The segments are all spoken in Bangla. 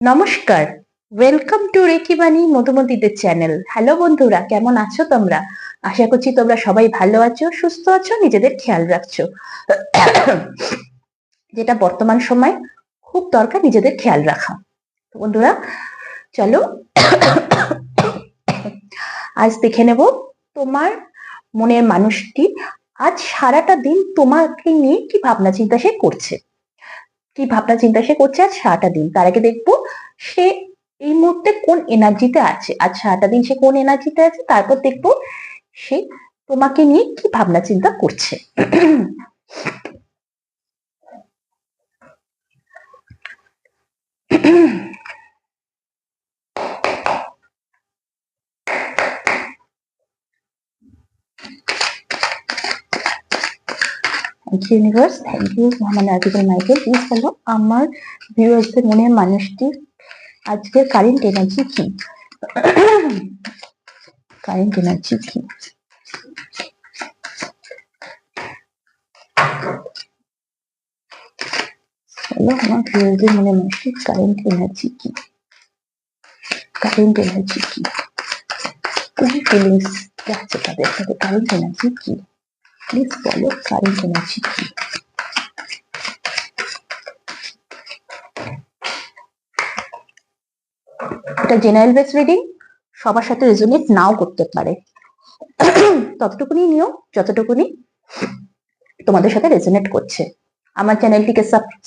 নমস্কার। ওয়েলকাম টু রেকিবাণী মধুমতিদের চ্যানেল হ্যালো বন্ধুরা, কেমন আছো তোমরা? আশা করছি তোমরা সবাই ভালো আছো, সুস্থ আছো, নিজেদের খেয়াল রাখছো। যেটা বর্তমান সময় খুব দরকার নিজেদের খেয়াল রাখা। বন্ধুরা, চলো, আজ দেখে নেব তোমার মনের মানুষটি আজ সারাটা দিন তোমাকে নিয়ে কি ভাবনা চিন্তা সে করছে। কি ভাবনা চিন্তা সে করছে আজ সারাটা দিন? তার আগে দেখব সে এই মুহূর্তে কোন এনার্জিতে আছে? আজ সারাটা দিন সে কোন এনার্জিতে আছে? তারপর দেখব সে তোমাকে নিয়ে কি ভাবনা চিন্তা করছে। Universe thank you Mohammad please আমার ভিউয়ার্সদের মানুষটি আজকের কারেন্ট এনার্জি কি? কারেন্ট এনার্জি কি? আমার ভিউয়ার্সদের মনের মানুষটি কারেন্ট এনার্জি কি? কারেন্ট এনার্জি কি? ফিলিংস তাদের সাথে কারেন্ট এনার্জি কি? প্লিজ বলো কারেন্ট এনার্জি কি এটা জেনারেল বেস রিডিং সবার সাথে রেজোনেট নাও করতে পারে। ততটুকুনি নিও, যতটুকুনি তোমাদের সাথে রেজোনেট করছে। আমার চ্যানেলটিকে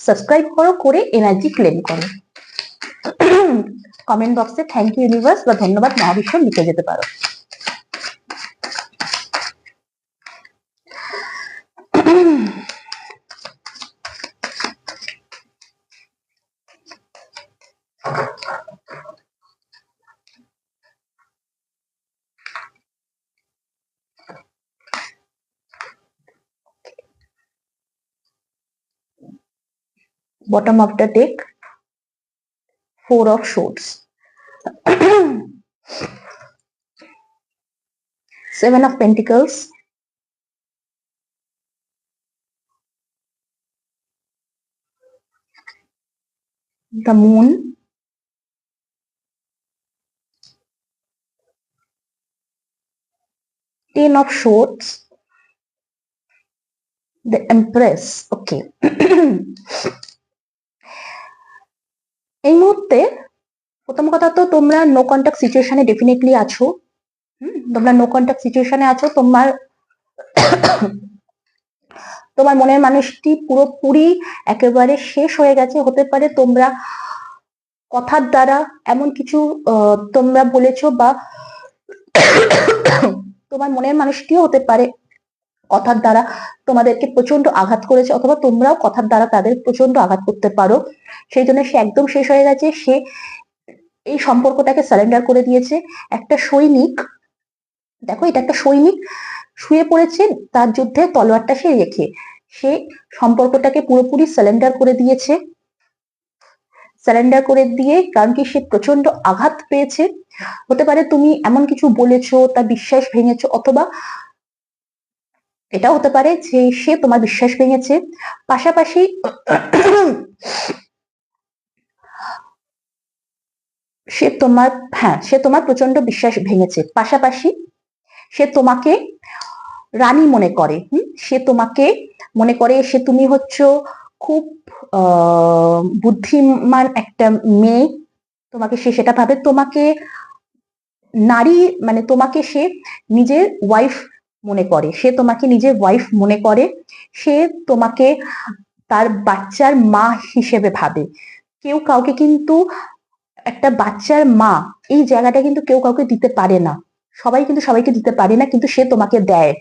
সাবস্ক্রাইব করো, করে এনার্জি ক্লেম করো। কমেন্ট বক্সে থ্যাংক ইউ ইউনিভার্স বা ধন্যবাদ মহাবিশ্ব লিখে যেতে পারো। Bottom of the deck four of swords. Seven of pentacles. The moon. Ten of swords. The empress. Okay এই মুহূর্তে প্রথম কথা তো তোমরা নো কন্ট্যাক্ট সিচুয়েশনে ডেফিনেটলি আছো। তোমরা নো কন্ট্যাক্ট সিচুয়েশনে আছো, তোমার তোমার মনের মানুষটি পুরোপুরি একেবারে শেষ হয়ে গেছে। হতে পারে তোমরা কথার দ্বারা এমন কিছু তোমরা বলেছ বা তোমার মনের মানুষটিও হতে পারে কথার দ্বারা তোমাদেরকে প্রচণ্ড আঘাত করেছে, অথবা তোমরাও কথার দ্বারা তাদের প্রচণ্ড আঘাত করতে পারো। সেই জন্য সে একদম শেষ হয়ে গেছে। সে এই সম্পর্কটাকে সারেন্ডার করে দিয়েছে। একটা সৈনিক, দেখো এটা একটা সৈনিক শুয়ে পড়েছে, তার যুদ্ধে তলোয়ারটা সে রেখে। সে সম্পর্কটাকে পুরোপুরি সারেন্ডার করে দিয়েছে। সারেন্ডার করে দিয়ে কারণ কি সে প্রচণ্ড আঘাত পেয়েছে। হতে পারে তুমি এমন কিছু বলেছ, তার বিশ্বাস ভেঙেছো, অথবা এটাও হতে পারে যে সে তোমার বিশ্বাস ভেঙেছে। পাশাপাশি সে তোমার হ্যাঁ সে তোমার প্রচণ্ড বিশ্বাস ভেঙেছে। পাশাপাশি সে তোমাকে রানী মনে করে। সে তোমাকে মনে করে সে তুমি হচ্ছ খুব বুদ্ধিমান একটা মেয়ে। তোমাকে সে সেটা ভাবে। তোমাকে নারী মানে তোমাকে সে নিজের ওয়াইফ মনে করে। সে তোমাকে নিজের ওয়াইফ মনে করে। সে তোমাকে তার বাচ্চার মা হিসেবে ভাবে। কেউ কাউকে কিন্তু একটা বাচ্চার মা এই জায়গাটা কিন্তু কেউ কাউকে দিতে পারে না। সবাই কিন্তু সবাইকে দিতে পারে না, কিন্তু সে তোমাকে দেয়।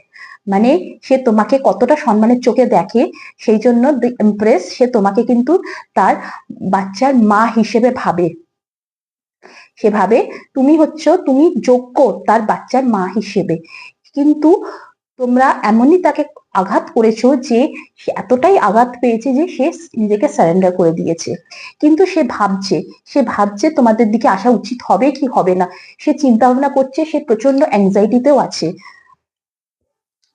মানে সে তোমাকে কতটা সম্মানের চোখে দেখে, সেই জন্য ইমপ্রেস সে তোমাকে কিন্তু তার বাচ্চার মা হিসেবে ভাবে। সে ভাবে, তুমি হচ্ছ, তুমি যোগ্য তার বাচ্চার মা হিসেবে। কিন্তু তোমরা এমনই তাকে আঘাত করেছ যে সে এতটাই আঘাত পেয়েছে যে সে নিজেকে সারেন্ডার করে দিয়েছে। কিন্তু সে ভাবছে সে ভাবছে তোমাদের দিকে আসা উচিত হবে কি হবে না। সে চিন্তা ভাবনা করছে, সে প্রচণ্ড অ্যাংজাইটিতেও আছে।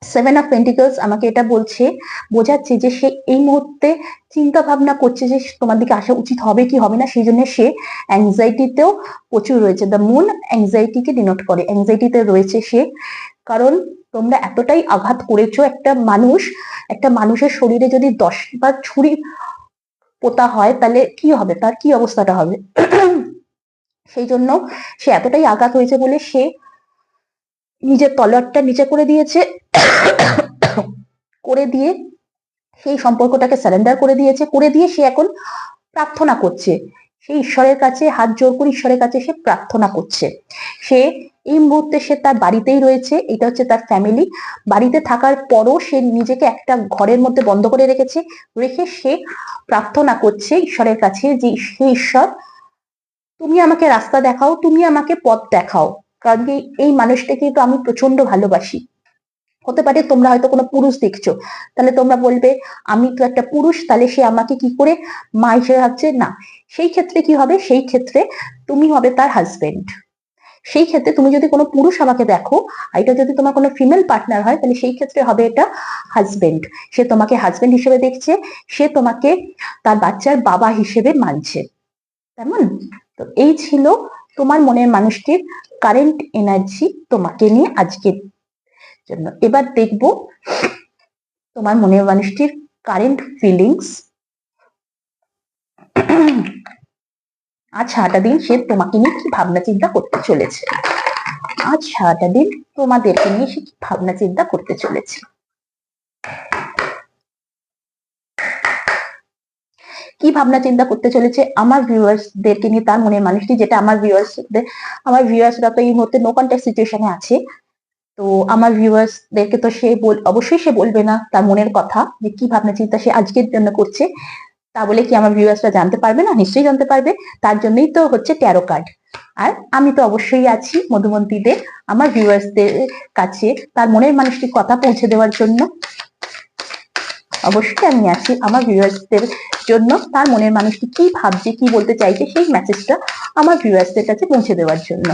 সেভেন অফ পেন্টিকলস আমাকে এটা বলছে, বোঝাচ্ছে যে সে এই মুহূর্তে চিন্তা ভাবনা করছে যে তোমার দিকে আসা উচিত হবে কি হবে না, সেই জন্য সে অ্যাংজাইটিতেও প্রচুর রয়েছে। দ্য মুন অ্যাংজাইটিকে ডিনোট করে। অ্যাংজাইটিতে রয়েছে সে। কারণ তোমরা এতটাই আঘাত করেছ একটা মানুষ, একটা মানুষের শরীরে যদি দশ বার ছুরি পোতা হয়, তাহলে কি হবে? তার কি অবস্থাটা হবে? সেই জন্য সে এতটাই আঘাত হয়েছে বলে সে নিজের তলোয়ারটা নিচে করে দিয়েছে, করে দিয়ে সেই সম্পর্কটাকে স্যারেন্ডার করে দিয়েছে, করে দিয়ে সে এখন প্রার্থনা করছে। সে ঈশ্বরের কাছে, হাত জোর করে ঈশ্বরের কাছে সে প্রার্থনা করছে। সে এই মুহূর্তে সে তার বাড়িতেই রয়েছে, এটা হচ্ছে তার ফ্যামিলি বাড়িতে থাকার পরও সে নিজেকে একটা ঘরের মধ্যে বন্ধ করে রেখেছে, রেখে সে প্রার্থনা করছে ঈশ্বরের কাছে যে, হে ঈশ্বর, তুমি আমাকে রাস্তা দেখাও, তুমি আমাকে পথ দেখাও। কারণ কি এই মানুষটাকে তো আমি প্রচণ্ড ভালোবাসি। হতে পারে তোমরা হয়তো কোনো পুরুষ দেখছ, তাহলে তোমরা বলবে, আমি তো একটা পুরুষ, তাহলে সে আমাকে কি করে মা হিসেবে ভাবছে, না, সেই ক্ষেত্রে কি হবে? সেই ক্ষেত্রে তুমি হবে তার হাজবেন্ড সেই ক্ষেত্রে তুমি যদি কোনো পুরুষ আমাকে দেখো, আর এটা যদি তোমার কোনো ফিমেল পার্টনার হয়, তাহলে সেই ক্ষেত্রে হবে এটা হাজবেন্ড সে তোমাকে হাজবেন্ড হিসেবে দেখছে, সে তোমাকে তার বাচ্চার বাবা হিসেবে মানছে। তেমন? তো এই ছিল তোমার মনের মানুষটির কারেন্ট এনার্জি তোমাকে নিয়ে আজকের জন্য। এবার দেখব তোমার মনের মানুষটির কারেন্ট ফিলিংস আজ সারাটা দিন সে তোমাকে নিয়ে কি ভাবনা চিন্তা করতে চলেছে? আজ সারাটা দিন তোমাদেরকে নিয়ে সে কি ভাবনা চিন্তা করতে চলেছে? কি ভাবনা চিন্তা করতে চলেছে আমার ভিউয়ার্সদেরকে নিয়ে, তার মনের মানুষটি, যেটা আমার ভিউয়ার্সদের আমার ভিউয়ার্সরা তো এই মুহূর্তে নো কন্ট্যাক্ট সিচুয়েশনে আছে। তো আমার ভিউয়ার্সদেরকে তো সে বল, অবশ্যই সে বলবে না তার মনের কথা, যে কি ভাবনা চিন্তা সে আজকের জন্য করছে। তা বলে কি আমার ভিউয়ার্সরা জানতে পারবে না? নিশ্চয়ই জানতে পারবে। তার জন্যই তো হচ্ছে ট্যারো কার্ড আর আমি তো অবশ্যই আছি মধুমন্তীদের, আমার ভিউয়ার্সদের কাছে তার মনের মানুষটির কথা পৌঁছে দেওয়ার জন্য। অবশ্যই আমি আছি আমার ভিউয়ার্সদের জন্য। তার মনের মানুষটি কি ভাবছে, কি বলতে চাইছে, সেই মেসেজটা আমার ভিউয়ার্সদের কাছে পৌঁছে দেওয়ার জন্য।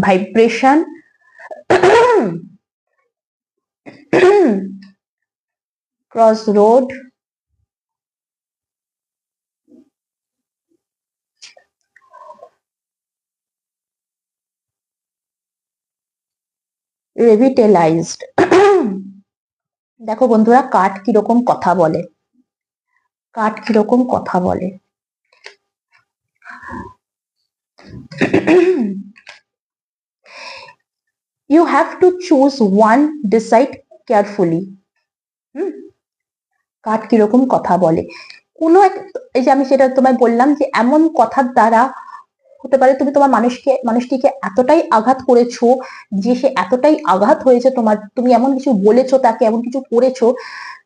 ভাইব্রেশন ক্রস রোড রেভিটেলাইজড দেখো বন্ধুরা কাঠ কীরকম কথা বলে। কাঠ কীরকম কথা বলে। You have to choose one, decide carefully. হুম? কাঠ কীরকম কথা বলে? কোনো এক, এই যে আমি সেটা তোমায় বললাম যে এমন কথার দ্বারা হতে পারে তুমি তোমার মানুষকে, মানুষটিকে এতটাই আঘাত করেছ যে সে এতটাই আঘাত হয়েছে তোমার, তুমি এমন কিছু বলেছ, তাকে এমন কিছু করেছ,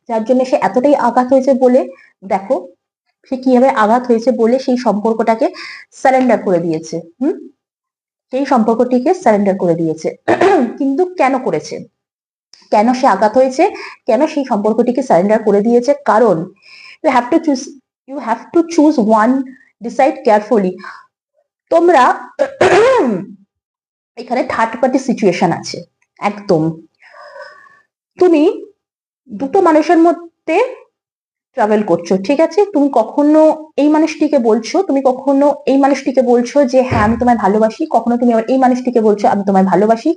যার জন্য সে এতটাই আঘাত হয়েছে বলে, দেখো সে কীভাবে আঘাত হয়েছে বলে সেই সম্পর্কটাকে সারেন্ডার করে দিয়েছে। হুম? সেই সম্পর্কটিকে সারেন্ডার করে দিয়েছে। কিন্তু কেন করেছে? কেন সে আঘাত হয়েছে? কেন সেই সম্পর্কটিকে সারেন্ডার করে দিয়েছে? কারণ you have to choose you have to choose one decide carefully তোমরা এখানে থার্ড পার্টি সিচুয়েশন আছে, একদম। তুমি দুটো মানুষের মধ্যে ট্রাভেল করছ, ঠিক আছে? তুমি কখনো এই মানুষটিকে বলছো, তুমি কখনো এই মানুষটিকে বলছো যে হ্যাঁ আমি তোমায় ভালোবাসি কখনো তুমি এই মানুষটিকে বলছো, আমি তোমায় ভালোবাসি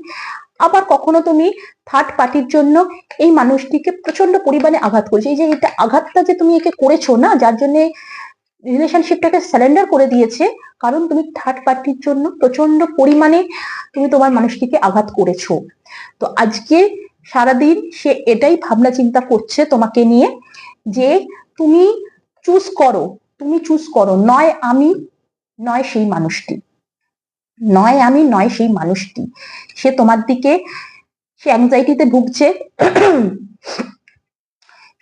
আবার কখনো তুমি থার্ড পার্টির জন্য এই মানুষটিকে প্রচণ্ড পরিমাণে আঘাত করছ? এই যে, এটা আঘাতটা যে তুমি একে করেছ না, যার জন্য রিলেশনশিপটাকে স্যালেন্ডার করে দিয়েছে, কারণ তুমি থার্ড পার্টির জন্য প্রচণ্ড পরিমাণে তুমি তোমার মানুষটিকে আঘাত করেছ। তো আজকে সারাদিন সে এটাই ভাবনা চিন্তা করছে তোমাকে নিয়ে যে তুমি চুজ করো, তুমি চুজ করো, নয় আমি, নয় সেই মানুষটি। নয় আমি, নয় সেই মানুষটি। সে তোমার দিকে, সে অ্যাংজাইটিতে ভুগছে,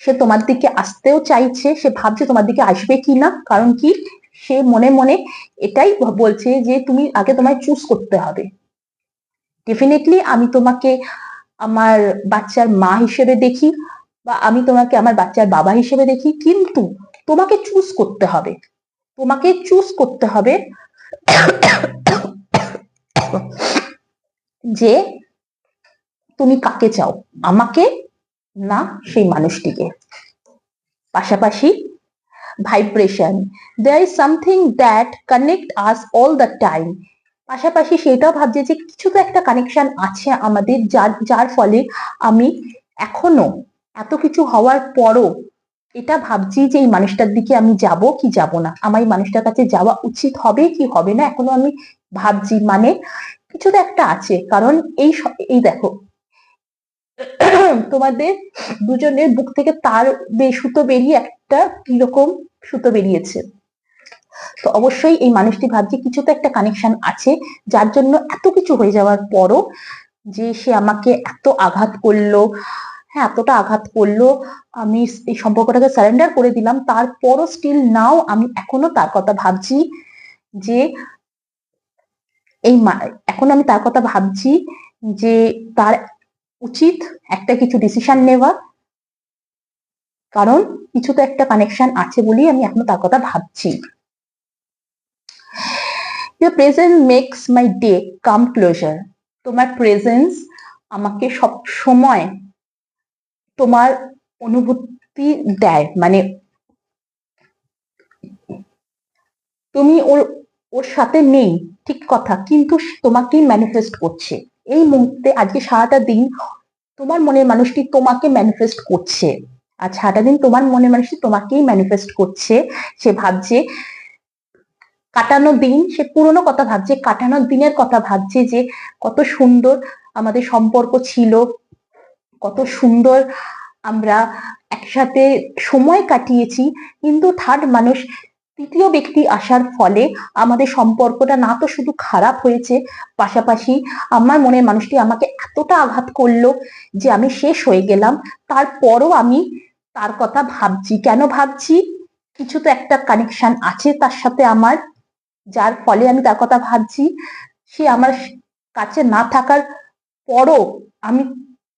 সে তোমার দিকে আসতেও চাইছে, সে ভাবছে তোমার দিকে আসবে কি না কারণ কি? সে মনে মনে এটাই বলছে যে তুমি আগে তোমায় চুজ করতে হবে। ডেফিনেটলি আমি তোমাকে আমার বাচ্চার মা হিসেবে দেখি বা আমি তোমাকে আমার বাচ্চার বাবা হিসেবে দেখি, কিন্তু তোমাকে চুজ করতে হবে। তোমাকে চুজ করতে হবে যে তুমি কাকে চাও, আমাকে না সেই মানুষটিকে। পাশাপাশি vibration there is something that connect us all the time পাশাপাশি সেটাও ভাবছে যে কিছু তো একটা কানেকশন আছে আমাদের, যার যার ফলে আমি এখনও এত কিছু হওয়ার পরও এটা ভাবছি যে এই মানুষটার দিকে আমি যাব কি যাব না? আমার এই মানুষটার কাছে যাওয়া উচিত হবে কি হবে না এখনও আমি ভাবছি। মানে কিছু তো একটা আছে। কারণ এই এই দেখো, তোমাদের দুজনের বুক থেকে তার সুতো বেরিয়ে একটা কীরকম সুতো বেরিয়েছে। তো অবশ্যই এই মানুষটি ভাবছে কিছু তো একটা কানেকশন আছে, যার জন্য এত কিছু হয়ে যাওয়ার পরও যে সে আমাকে এত আঘাত করল হ্যাঁ এতটা আঘাত করল। আমি এই সম্পর্কটাকে সারেন্ডার করে দিলাম। তারপরও স্টিল নাও আমি এখনও তার কথা ভাবছি যে, এই এখন আমি তার কথা ভাবছি যে, তার উচিত একটা কিছু ডিসিশন নেওয়া। কারণ কিছু তো একটা কানেকশন আছে বলেই আমি এখনও তার কথা ভাবছি। Your presence makes my day. Come closer. তোমার প্রেজেন্স আমাকে সব সময় তোমার অনুভূতি দেয় মানে তুমি ওর ওর সাথে নেই, ঠিক কথা, কিন্তু তোমাকেই ম্যানিফেস্ট করছে। এই মুহূর্তে, আজকে সারাটা দিন তোমার মনের মানুষটি তোমাকে ম্যানিফেস্ট করছে। আর সারাটা দিন তোমার মনের মানুষটি তোমাকেই ম্যানিফেস্ট করছে। সে ভাবছে কাটানো দিন, সে পুরনো কথা ভাবছে, কাটানো দিনের কথা ভাবছে যে কত সুন্দর আমাদের সম্পর্ক ছিল কত সুন্দর আমরা একসাথে সময় কাটিয়েছি, কিন্তু থার্ড মানুষ, তৃতীয় ব্যক্তি আসার ফলে আমাদের সম্পর্কটা না তো শুধু খারাপ হয়েছে, পাশাপাশি আমার মনের মানুষটি আমাকে এতটা আঘাত করল যে আমি শেষ হয়ে গেলাম। তারপরও আমি তার কথা ভাবছি। কেন ভাবছি? কিছু তো একটা কানেকশন আছে তার সাথে আমার, যার ফলে আমি তার কথা ভাবছি। সে আমার কাছে না থাকার পরও আমি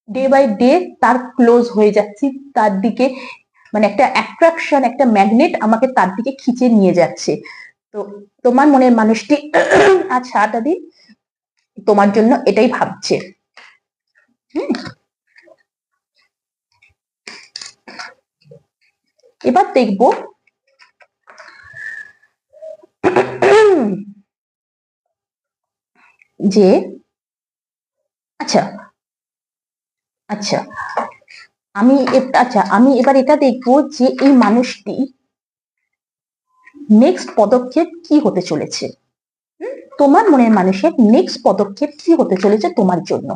ডে বাই ডে তার ক্লোজ হয়ে যাচ্ছি, তার দিকে মানে একটা অ্যাট্রাকশন একটা ম্যাগনেট আমাকে তার দিকে খিচে নিয়ে যাচ্ছে। তো তোমার মনের মানুষটি আজ সারাটা দিন তোমার জন্য এটাই ভাবছে। এবার দেখব যে আচ্ছা আচ্ছা আমি আচ্ছা আমি এবার এটা দেখব যে এই মানুষটি নেক্সট পদক্ষেপ কি হতে চলেছে? তোমার মনের মানুষের নেক্সট পদক্ষেপ কি হতে চলেছে তোমার জন্য?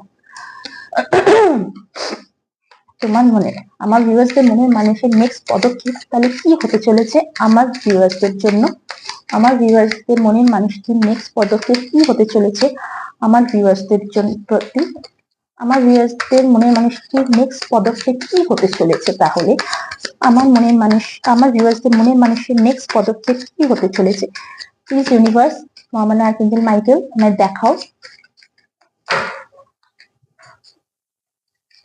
তোমার মনে আমার ভিউয়ার্সদের মনের মানুষের নেক্সট পদক্ষেপ তাহলে কি হতে চলেছে আমার ভিউয়ার্সদের জন্য? আমার ভিউয়ার্সদের মনের মানুষটির নেক্সট পদক্ষেপ কি হতে চলেছে? আমার ভিউয়ার্সদের জন্য প্রতি আমার ভিউয়ার্সদের মনের মানুষটির নেক্সট পদক্ষেপ কি হতে চলেছে তাহলে? আমার মনের মানুষ, আমার ভিউয়ার্সদের মনের মানুষের নেক্সট পদক্ষেপ কি হতে চলেছে? প্লিজ ইউনিভার্স মহামানা আর্কেঞ্জেল মাইকেল, আমায় দেখাও।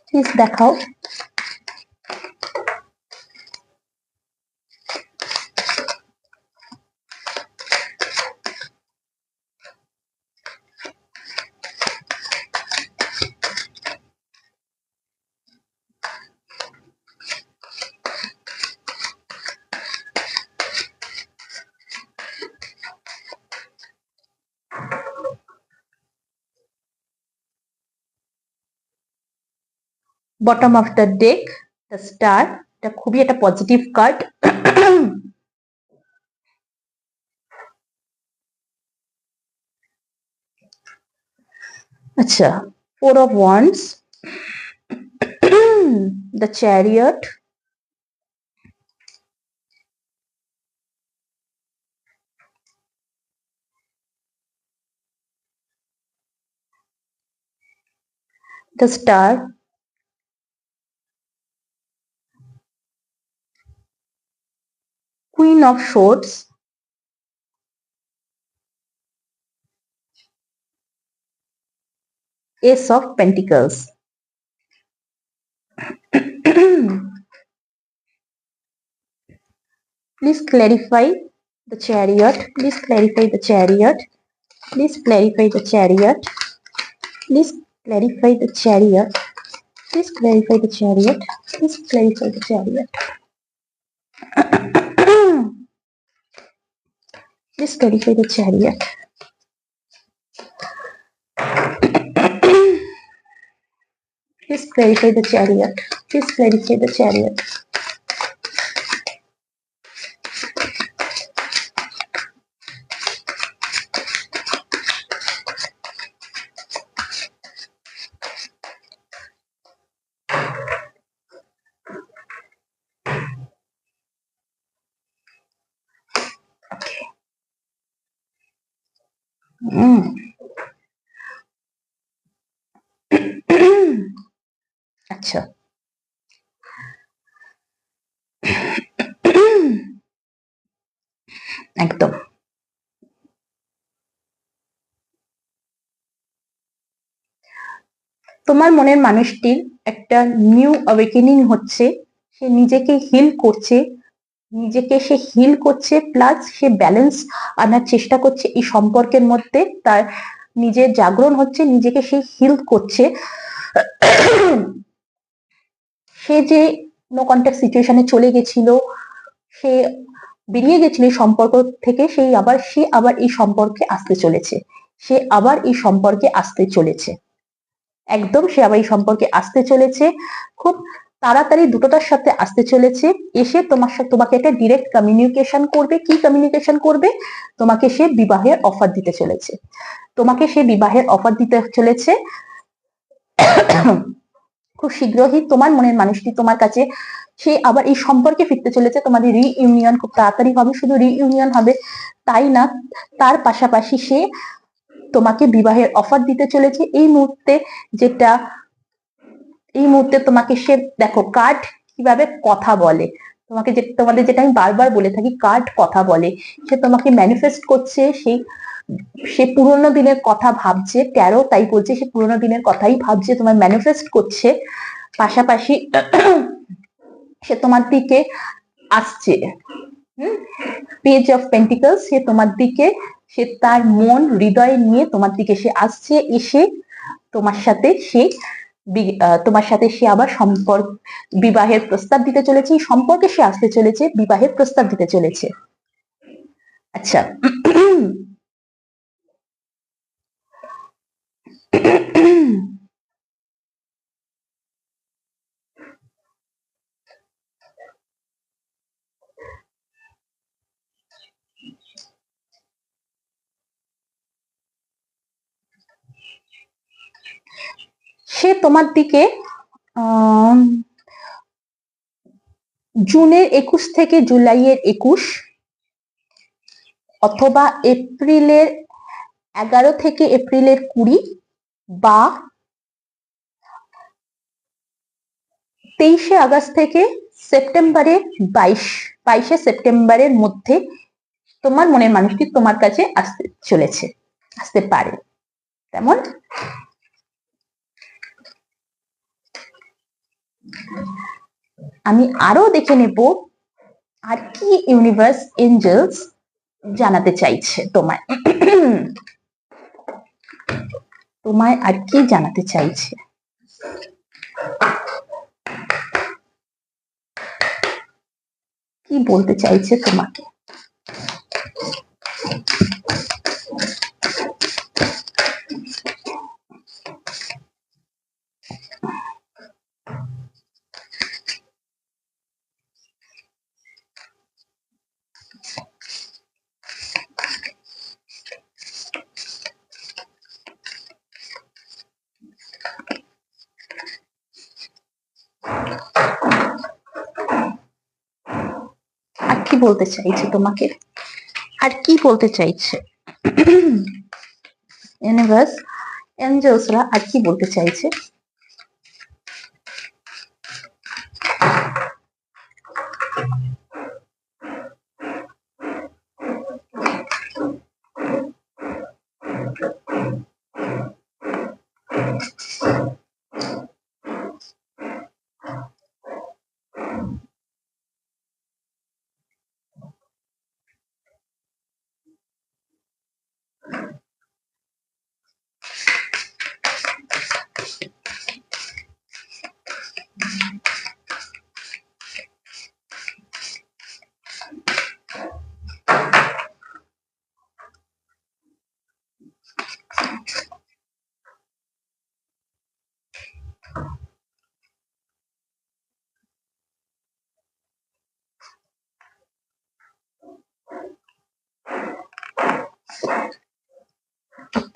প্লিজ দেখাও। Bottom of the deck the star এটা খুবই একটা পজিটিভ কার্ড আচ্ছা four of wands the chariot the star Queen of Swords, Ace of Pentacles. Please clarify the chariot. Please clarify the chariot. Please clarify the chariot. Please clarify the chariot. Please clarify the chariot. Please clarify the chariot. इस तरीके की चाहिए इस तरीके की चाहिए इस तरीके की चाहिए একদম। তোমার মনের মানুষটির একটা নিউ অ্যাওয়েকেনিং হচ্ছে, সে নিজেকে হিল করছে, নিজেকে সে হিল করছে প্লাস সে ব্যালেন্স আনার চেষ্টা করছে এই সম্পর্কের মধ্যে, তার নিজের জাগরণ হচ্ছে, নিজেকে সে হিল করছে। সে যে নো কন্ট্যাক্ট সিচুয়েশনে চলে গেছিল, সে বেরিয়ে গেছিল এই সম্পর্ক থেকে সেই আবার, সে আবার এই সম্পর্কে আসতে চলেছে। সে আবার এই সম্পর্কে আসতে চলেছে। একদম সে আবার এই সম্পর্কে আসতে চলেছে। খুব তাড়াতাড়ি দুটোটার সাথে আসতে চলেছে। এসে তোমার সাথে তোমাকে একটা ডিরেক্ট কমিউনিকেশন করবে। কি কমিউনিকেশন করবে? তোমাকে সে বিবাহের অফার দিতে চলেছে। তোমাকে সে বিবাহের অফার দিতে চলেছে। খুব শীঘ্রই তোমার মনের মানুষটি তোমার কাছে সে আবার এই সম্পর্কে ফিরতে চলেছে। তোমাদের রিইউনিয়ন খুব তাড়াতাড়ি হবে, শুধু রিইউনিয়ন হবে তাই না? তার পাশাপাশি সে তোমাকে বিবাহের অফার দিতে চলেছে। এই মুহূর্তে যেটা, এই মুহূর্তে তোমাকে সে, দেখো কার্ড কীভাবে কথা বলে। তোমাকে যে, তোমাদের যেটা আমি বারবার বলে থাকি কার্ড কথা বলে। সে তোমাকে ম্যানিফেস্ট করছে সেই সে পুরোনো দিনের কথা ভাবছে ট্যারো তাই বলছে, সে পুরোনো দিনের কথাই ভাবছে তোমার ম্যানিফেস্ট করছে। পাশাপাশি সে তোমার দিকে আসছে। পেজ অফ পেন্টিকলস সে তোমার দিকে, সে তার মন, হৃদয় নিয়ে তোমার দিকে সে আসছে, এসে তোমার সাথে সে তোমার সাথে সে আবার সম্পর্ক, বিবাহের প্রস্তাব দিতে চলেছে। সম্পর্কে সে আসতে চলেছে, বিবাহের প্রস্তাব দিতে চলেছে। আচ্ছা। সে তোমার দিকে জুনের একুশ থেকে জুলাইয়ের একুশ অথবা এপ্রিলের এগারো থেকে এপ্রিলের কুড়ি বা তেইশে আগস্ট থেকে সেপ্টেম্বরের বাইশ, বাইশে সেপ্টেম্বরের মধ্যে তোমার মনের মানুষটি তোমার কাছে আসতে চলেছে, আসতে পারে। তেমন? আমি আরও দেখে নেব আর কি ইউনিভার্স এঞ্জেলস জানাতে চাইছে তোমায়। তোমায় আর কি জানাতে চাইছে? কি বলতে চাইছে তোমাকে? বলতে চাইছে তোমাকে? আর কি বলতে চাইছে? ইউনিভার্স এঞ্জেলসরা আর কি বলতে চাইছে?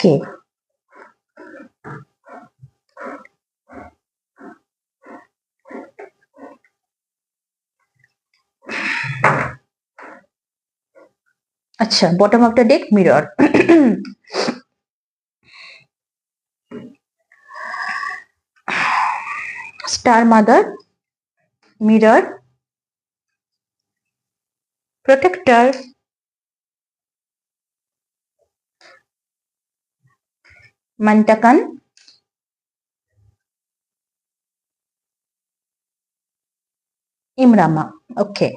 ওকে আচ্ছা bottom of the deck mirror star mother mirror protector mantakan ইমরামা ওকে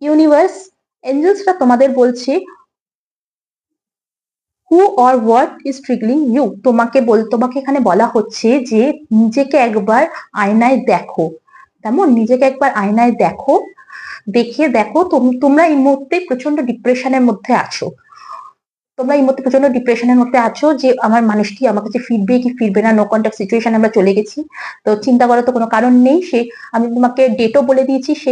ইউনিভার্স এঞ্জেলসরা তোমাদের বলছে who or what is triggering you তোমাকে বল, তোমাকে এখানে বলা হচ্ছে যে, নিজেকে একবার আয়নায় দেখো। তেমন নিজেকে একবার আয়নায় দেখো দেখো তোম- তোমরা এই মুহূর্তে প্রচণ্ড ডিপ্রেশনের মধ্যে আছো। তোমরা এই মুহূর্তে প্রচণ্ড ডিপ্রেশনের মধ্যে আছো যে আমার মানুষটি আমার কাছে ফিরবে কি ফিরবে না নো কন্ট্যাক্ট সিচুয়েশন আমরা চলে গেছি। তো চিন্তা করার তো কোনো কারণ নেই। সে, আমি তোমাকে ডেটও বলে দিয়েছি, সে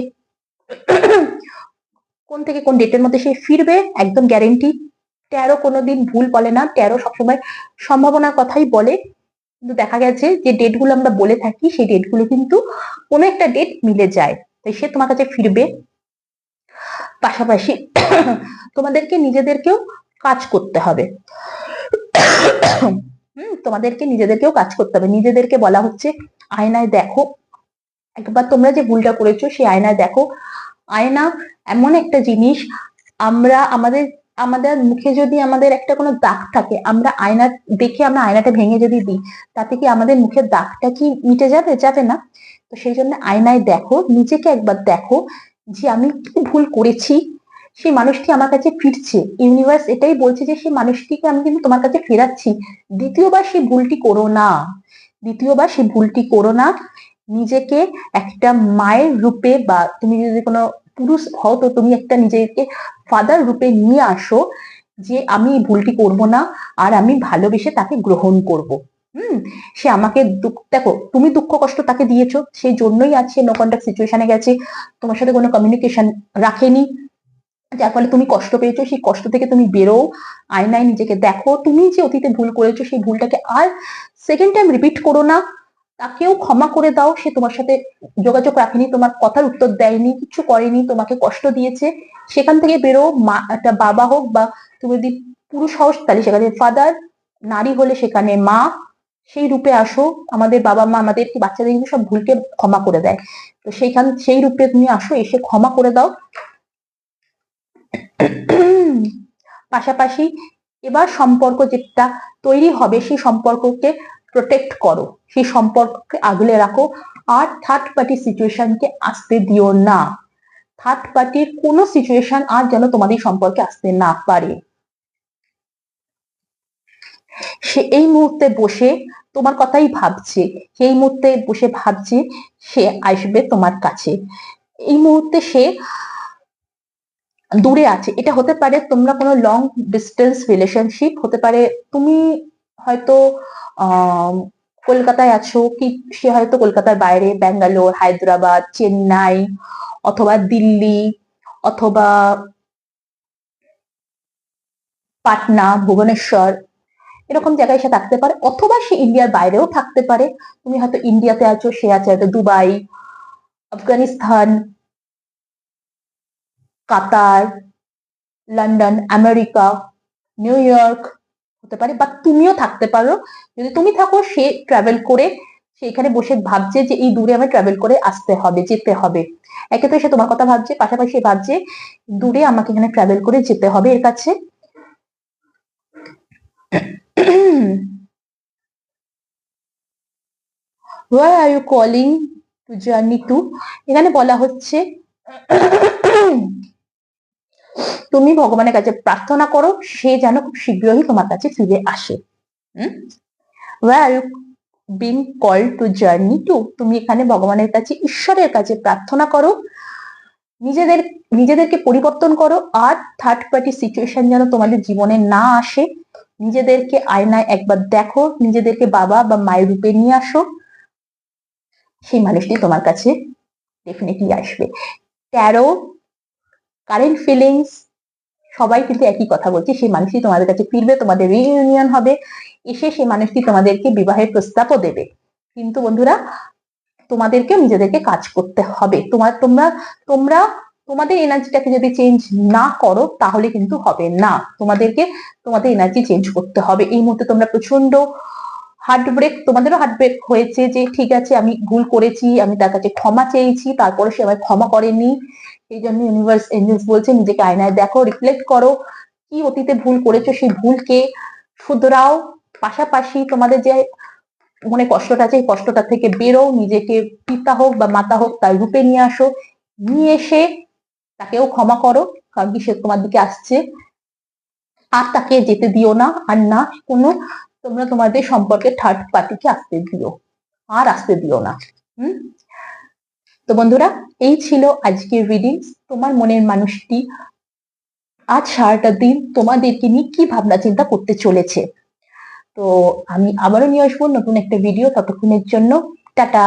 কোন থেকে কোন ডেটের মধ্যে সে ফিরবে, একদম গ্যারেন্টি তেরো কোনোদিন ভুল বলে না। তেরো সবসময় সম্ভাবনার কথাই বলে। কিন্তু দেখা গেছে যে ডেটগুলো আমরা বলে থাকি, সেই ডেটগুলো কিন্তু কোনো একটা ডেট মিলে যায়। তাই সে তোমার কাছে ফিরবে। পাশাপাশি তোমাদেরকে নিজেদেরকেও কাজ করতে হবে। হুম, তোমাদেরকে নিজেদেরকেও কাজ করতে হবে। নিজেদেরকে বলা হচ্ছে আয়নায় দেখো। একবার তোমরা যে ভুলটা করেছ, সেই আয়নায় দেখো। আয়না এমন একটা জিনিস, আমরা আমাদের আমাদের মুখে যদি আমাদের একটা কোনো দাগ থাকে, আমরা আয়না দেখে আমরা আয়নাটা ভেঙে যদি দিই, তাতে কি আমাদের মুখের দাগটা কি মিটে যাবে? যাবে না। তো সেই জন্য আয়নায় দেখো, নিজেকে একবার দেখো যে আমি কি ভুল করেছি। সেই মানুষটি আমার কাছে ফিরছে। ইউনিভার্স এটাই বলছে যে, সেই মানুষটিকে আমি কিন্তু তোমার কাছে ফেরাচ্ছি। দ্বিতীয়বার সেই ভুলটি করো না। দ্বিতীয়বার সেই ভুলটি করো না। নিজেকে একটা মায়ের রূপে বা তুমি যদি কোনো পুরুষ হও, তো তুমি একটা নিজেকে ফাদার রূপে নিয়ে আসো যে, আমি ভুলটি করব না আর আমি ভালোবেসে তাকে গ্রহণ করব। হুম? সে আমাকে দুঃখ তুমি দুঃখ কষ্ট তাকে দিয়েছ। সেই জন্যই আছে নো কন্ট্যাক্ট সিচুয়েশনে গেছে। তোমার সাথে কোনো কমিউনিকেশন রাখেনি। যার ফলে তুমি কষ্ট পেয়েছ, সেই কষ্ট থেকে তুমি বেরো আয়নায় নিজেকে দেখো। তুমি যে অতীতে ভুল করেছ, সেই ভুলটাকে আর সেকেন্ড টাইম রিপিট করো না। তাকেও ক্ষমা করে দাও। সে তোমার সাথে যোগাযোগ রাখেনি, তোমার কথার উত্তর দেয়নি, কিছু করেনি, তোমাকে কষ্ট দিয়েছে। সেখান থেকে বেরো মা, একটা বাবা হোক বা তুমি যদি পুরুষ হও, তাহলে সেখানে ফাদার নারী হলে সেখানে মা। সেই রূপে আসো। আমাদের বাবা মা, আমাদের বাচ্চাদের কিন্তু সব ভুলকে ক্ষমা করে দেয়। তো সেইখান, সেই রূপে তুমি আসো, এসে ক্ষমা করে দাও। পাশাপাশি এবার সম্পর্ক যেটা তৈরি হবে, সেই সম্পর্ককে প্রোটেক্ট করো। সেই সম্পর্ককে আগলে রাখো আর থার্ড পার্টি সিচুয়েশনকে আসতে দিও না। থার্ড পার্টির কোনো সিচুয়েশন আর যেন তোমাদের সম্পর্কে আসতে না পারে। সে এই মুহূর্তে বসে তোমার কথাই ভাবছে। সেই মুহূর্তে বসে ভাবছে সে আসবে তোমার কাছে। এই মুহূর্তে সে দূরে আছে। এটা হতে পারে তোমরা কোনো লং ডিস্টেন্স রিলেশনশিপ হতে পারে তুমি হয়তো কলকাতায় আছো কি সে হয়তো কলকাতার বাইরে, ব্যাঙ্গালোর, হায়দ্রাবাদ, চেন্নাই অথবা দিল্লি অথবা পাটনা, ভুবনেশ্বর, এরকম জায়গায় সে থাকতে পারে। অথবা সে ইন্ডিয়ার বাইরেও থাকতে পারে। তুমি হয়তো ইন্ডিয়াতে আছো, সে আছে হয়তো Dubai, Afghanistan Qatar, London, America, New York হতে পারে, বা তুমিও থাকতে পারো। যদি তুমি থাকো, সে ট্রাভেল করে, সে এখানে বসে ভাবছে যে এই দূরে আমার ট্রাভেল করে আসতে হবে, যেতে হবে। একে তো সে তোমার কথা ভাবছে, পাশাপাশি ভাবছে, দূরে আমাকে এখানে ট্রাভেল করে যেতে হবে এর কাছে। Where are you calling to journey to এখানে বলা হচ্ছে তুমি ভগবানের কাছে প্রার্থনা করো, সে যেন খুব শীঘ্রই তোমার কাছে ফিরে আসে। হুম? Being called to journey to তুমি এখানে ভগবানের কাছে, ঈশ্বরের কাছে প্রার্থনা করো। নিজেদের, নিজেদেরকে পরিবর্তন করো আর থার্ড পার্টি সিচুয়েশন যেন তোমাদের জীবনে না আসে। নিজেদেরকে আয়নায় একবার দেখো, নিজেদেরকে বাবা বা মায়ের রূপে নিয়ে আসো। সেই মানুষটি তোমার কাছে ডেফিনেটলি আসবে। ট্যারো কারেন্ট ফিলিংস সবাই কিন্তু একই কথা বলছে, সেই মানুষটি তোমাদের কাছে ফিরবে, তোমাদের রিইউনিয়ন হবে, এসে সেই মানুষটি তোমাদেরকে বিবাহের প্রস্তাবও দেবে। কিন্তু বন্ধুরা তোমাদেরকে নিজেদেরকে কাজ করতে হবে। তোমার, তোমরা তোমরা, তোমাদের এনার্জিটাকে যদি চেঞ্জ না করো, তাহলে কিন্তু হবে না। তোমাদেরকে, তোমাদের এনার্জি চেঞ্জ করতে হবে। এই মুহূর্তে তোমরা প্রচণ্ড হার্ট ব্রেক তোমাদেরও হার্ট ব্রেক হয়েছে যে, ঠিক আছে, আমি ভুল করেছি, আমি তার কাছে ক্ষমা চেয়েছি, তারপরে সে আমায় ক্ষমা করেনি। এই জন্য ইউনিভার্স এঞ্জেলস বলছে, নিজেকে আয়নায় দেখো রিফ্লেক্ট করো কি অতীতে ভুল করেছ, সেই ভুলকে শুধরাও। পাশাপাশি তোমাদের যে মনে কষ্টটা আছে কষ্টটা থেকে বেরো নিজেকে পিতা হোক বা মাতা হোক তার রূপে নিয়ে আসো। নিয়ে এসে তাকেও ক্ষমা করো, কারণ কি সে তোমার দিকে আসছে। আর তাকে যেতে দিও না, আর না কোনো তোমরা তোমাদের সম্পর্কে থার্ড পার্টিকে আসতে দিও, আর আসতে দিও না। হুম? তো বন্ধুরা এই ছিল আজকের রিডিং তোমার মনের মানুষটি আজ সারাটা দিন তোমাদেরকে নিয়ে কি ভাবনা চিন্তা করতে চলেছে। তো আমি আবারও নিয়ে আসব নতুন একটা ভিডিও ততক্ষণের জন্য টাটা।